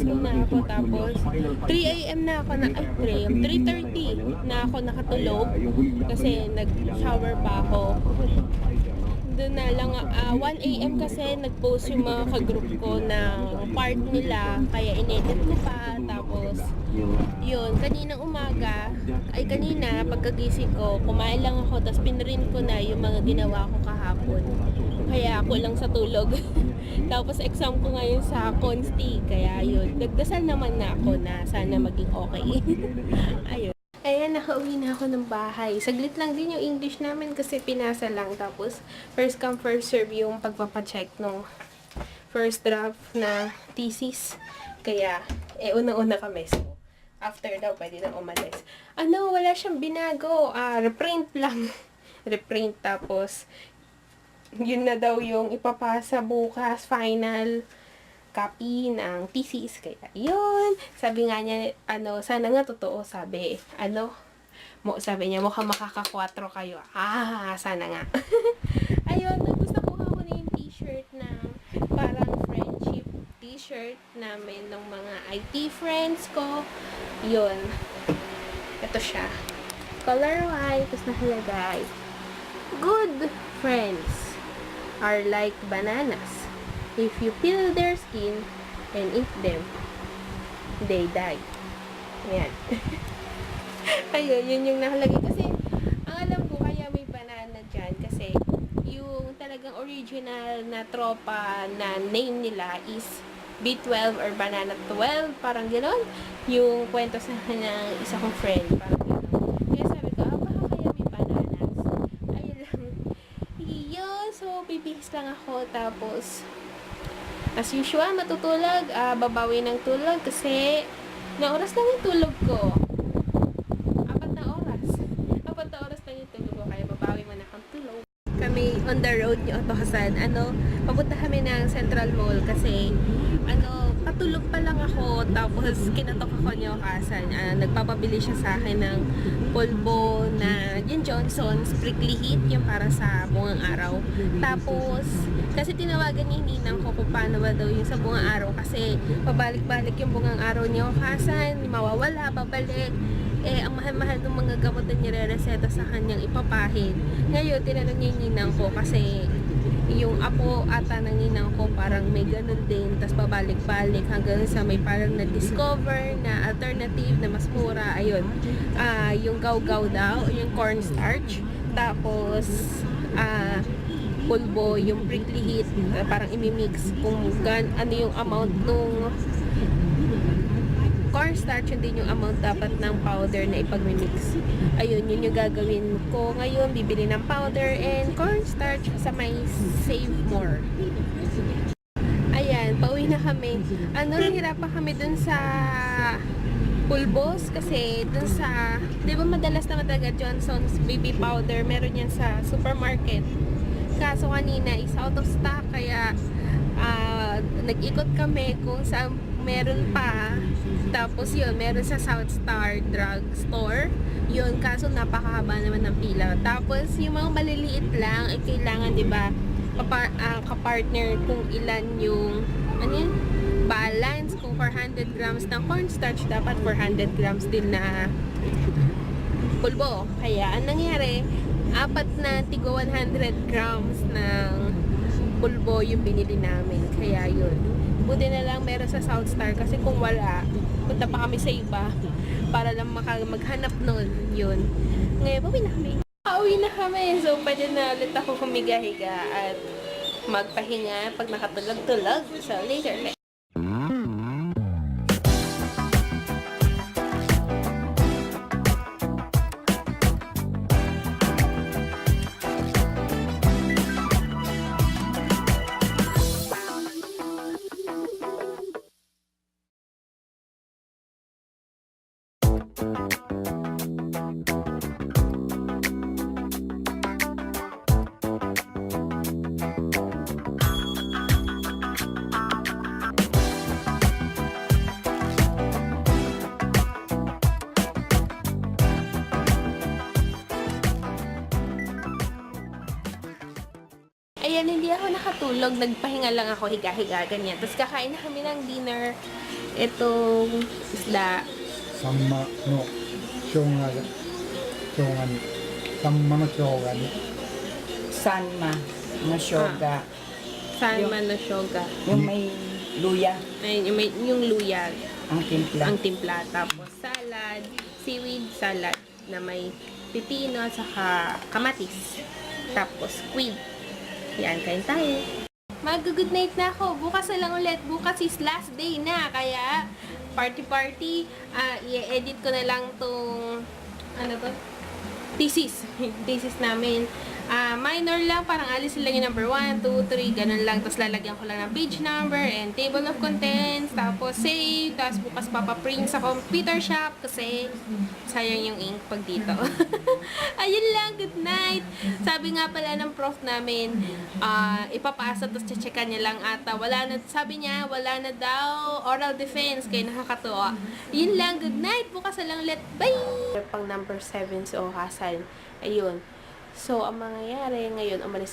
school na ako tapos 3 a.m. na ako na, ay 3 a.m. 3.30 na ako nakatulog kasi nag-shower pa ako. Doon na lang, ah, 1 a.m. kasi nag-post yung mga ka-group ko ng part nila kaya inedit ko pa tapos yun, kaninang umaga, ay kanina, pagkagising ko, kumain lang ako, tapos pinrint ko na yung mga ginawa ko kahapon. Kaya ako lang sa tulog. tapos exam ko ngayon sa Consti, kaya yun, nagdasal naman na ako na sana maging okay. Ayun. Ayan, nakauwi na ako ng bahay. Saglit lang din yung English namin kasi pinasa lang. Tapos, first come, first serve yung pagpapacheck nung first draft na thesis. Kaya, eh, una-una kami. So, after daw, pwede na umalis. Ano, wala siyang binago. Ah, reprint lang. reprint. Tapos, yun na daw yung ipapasa bukas, final copy ng thesis. Kaya, yun. Sabi nga niya, ano, sana nga totoo, sabi, ano, mo, sabi niya, mukhang makaka-4 kayo. Ah, sana nga. Ayun, nagustuhan ko na yung t-shirt ng parang friendship t-shirt namin ng mga IT friends ko. Yun. Ito siya. Color white. Tapos nakalagay. Good friends are like bananas. If you peel their skin and eat them, they die. Ayan. Ayun, yun yung nakalagay. Kasi, ang alam ko, kaya may banana dyan. Kasi, yung talagang original na tropa na name nila is B12 or Banana 12. Parang gano'n. Yung kwento sa ng isa kong friend. Parang gano'n. Kaya sabi ko, ah, baka kaya may bananas. Ayun lang. Yun. So, bibihis lang ako. Tapos, as usual, matutulog. Ah, babawi ng tulog kasi na oras lang yung tulog ko. Apat na oras. Apat na oras lang yung tulog ko. Kaya babawi mo na akong tulog. Kami on the road ni Otto Hasan. Ano, papunta kami ng Central Mall kasi ano, ako tapos kinatok ako ni Hasan. Ah, nagpapabili siya sa akin ng pulbo na yung Johnson's Prickly Heat, yung para sa bungang araw. Tapos, kasi tinawagan ni Ninang ko kung paano ba daw yung sa bungang araw kasi pabalik-balik yung bungang araw ni Hasan, mawawala, babalik eh, ang mahal-mahal ng mga gamot na nire-reseta sa kanyang ipapahid. Ngayon, tinanong niya yung ninang ko kasi yung apo ata ng ko parang may ganun din, tapos pabalik-balik hanggang sa may parang na-discover na alternative na mas mura, ayun. Ah, yung gaw-gaw daw, yung cornstarch, tapos ah, pulbo, yung prickly heat, ah, parang imimix kung gan, ano yung amount nung cornstarch, yun din yung amount dapat ng powder na ipag-mix. Ayun, yun yung gagawin ko ngayon. Bibili ng powder and cornstarch sa may save more. Ayan, pauwi na kami. Ano, nahirapan kami dun sa pulbos kasi dun sa, di ba madalas na talaga Johnson's baby powder, meron yan sa supermarket. Kaso kanina is out of stock kaya ah, nag-ikot kami kung saan meron pa. Tapos yun, meron sa South Star Drug Store. Yun, kaso napakahaba naman ng pila. Tapos yung mga maliliit lang, ay kailangan, di ba, kapar ah, kapartner kung ilan yung, ano yun? balance kung 400 grams ng cornstarch dapat 400 grams din na pulbo kaya ang nangyari apat na tigo 100 grams ng pulbo yung binili namin kaya yun buti na lang meron sa South Star kasi kung wala punta pa kami sa iba para lang maka maghanap nun yun. Ngayon pauwi na kami. Pauwi na kami. So pwede na ulit ako humiga-higa at magpahinga pag nakatulog-tulog. So later ayan, hindi ako nakatulog. Nagpahinga lang ako, higa-higa, ganyan. Tapos kakain na kami ng dinner. Itong isla. Samma no shonga shonga ni. Samma no. Sanma no shoga. Ah, Sanma yung, no shoga. Yung may luya. Ayun, yung, may, yung luya. Ang timpla. Ang timpla. Tapos salad, seaweed salad na may pipino, saka kamatis. Tapos squid. Yan, kain tayo. Mag-good night na ako. Bukas na lang ulit. Bukas is last day na. Kaya, party-party. ah i-edit ko na lang tong, ano to? Thesis. Thesis namin. Ah, minor lang, parang alisin lang yung number 1, 2, 3, ganun lang. Tapos lalagyan ko lang ng page number and table of contents. Tapos save. Tapos bukas papaprint sa computer shop kasi sayang yung ink pag dito. Ayun lang, good night. Sabi nga pala ng prof namin, ah, ipapasa tapos checkan niya lang ata. Wala na, sabi niya, wala na daw oral defense kaya nakakatuwa. Yun lang, good night. Bukas na lang ulit. Bye! Pang number 7 si Ohasan. Ayun. So, ang mangyayari ngayon, umalis